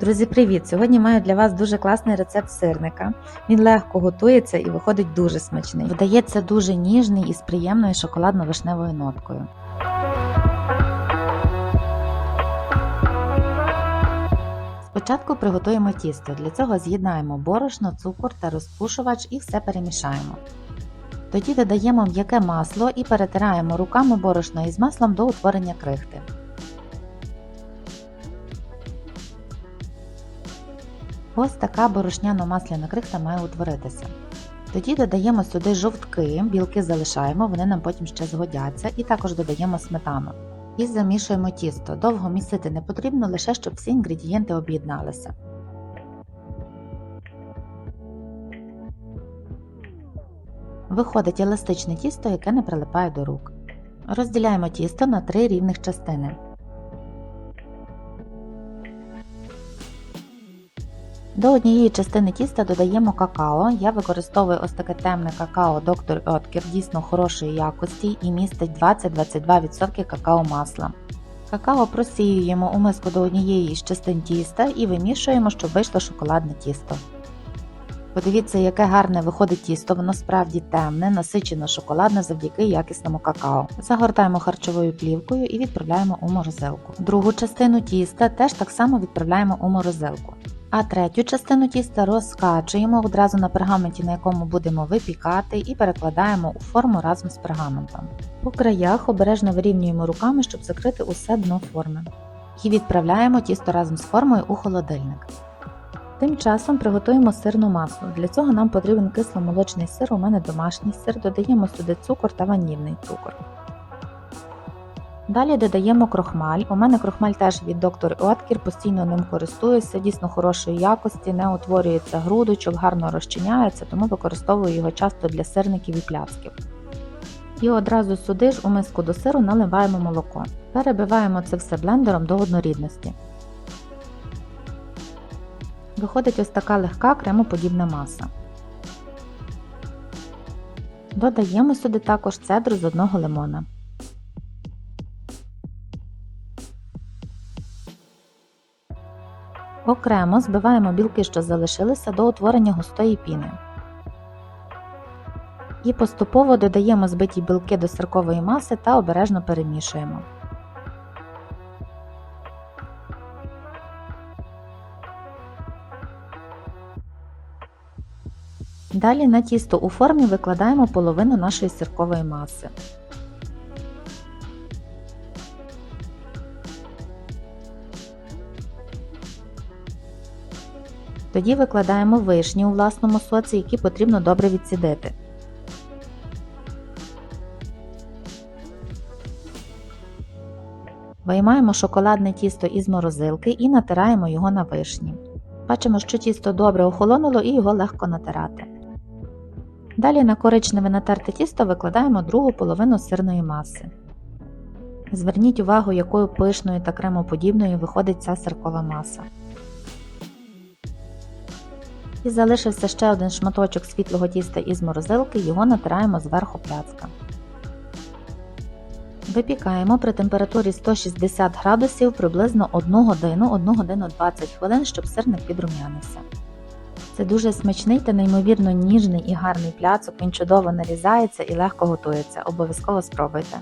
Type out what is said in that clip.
Друзі, привіт! Сьогодні маю для вас дуже класний рецепт сирника. Він легко готується і виходить дуже смачний. Видається дуже ніжний і з приємною шоколадно-вишневою ноткою. Спочатку приготуємо тісто. Для цього з'єднаємо борошно, цукор та розпушувач і все перемішаємо. Тоді додаємо м'яке масло і перетираємо руками борошно із маслом до утворення крихти. Ось така борошняно-масляна крихта має утворитися. Тоді додаємо сюди жовтки, білки залишаємо, вони нам потім ще згодяться, і також додаємо сметану. І замішуємо тісто. Довго місити не потрібно, лише щоб всі інгредієнти об'єдналися. Виходить еластичне тісто, яке не прилипає до рук. Розділяємо тісто на три рівних частини. До однієї частини тіста додаємо какао. Я використовую ось таке темне какао Dr. Oetker, дійсно хорошої якості і містить 20-22% какао масла. Какао просіюємо у миску до однієї з частин тіста і вимішуємо, щоб вийшло шоколадне тісто. Подивіться, яке гарне виходить тісто, воно справді темне, насичено шоколадне завдяки якісному какао. Загортаємо харчовою плівкою і відправляємо у морозилку. Другу частину тіста теж так само відправляємо у морозилку. А третю частину тіста розкачуємо одразу на пергаменті, на якому будемо випікати, і перекладаємо у форму разом з пергаментом. По краях обережно вирівнюємо руками, щоб закрити усе дно форми. І відправляємо тісто разом з формою у холодильник. Тим часом приготуємо сирну масу. Для цього нам потрібен кисломолочний сир, у мене домашній сир, додаємо сюди цукор та ванільний цукор. Далі додаємо крохмаль. У мене крохмаль теж від доктор Oetker, постійно ним користуюся, дійсно хорошої якості, не утворюється грудочок, гарно розчиняється, тому використовую його часто для сирників і пляцків. І одразу сюди ж у миску до сиру наливаємо молоко. Перебиваємо це все блендером до однорідності. Виходить ось така легка кремоподібна маса. Додаємо сюди також цедру з одного лимона. Окремо збиваємо білки, що залишилися до утворення густої піни. І поступово додаємо збиті білки до сиркової маси та обережно перемішуємо. Далі на тісто у формі викладаємо половину нашої сиркової маси. Тоді викладаємо вишні у власному соці, які потрібно добре відсідити. Виймаємо шоколадне тісто із морозилки і натираємо його на вишні. Бачимо, що тісто добре охолонуло і його легко натирати. Далі на коричневе натерте тісто викладаємо другу половину сирної маси. Зверніть увагу, якою пишною та кремоподібною виходить ця сиркова маса. І залишився ще один шматочок світлого тіста із морозилки, його натираємо зверху пляцка. Випікаємо при температурі 160 градусів приблизно 1 годину, 1 годину 20 хвилин, щоб сирник підрум'янився. Це дуже смачний та неймовірно ніжний і гарний пляцок, він чудово нарізається і легко готується. Обов'язково спробуйте.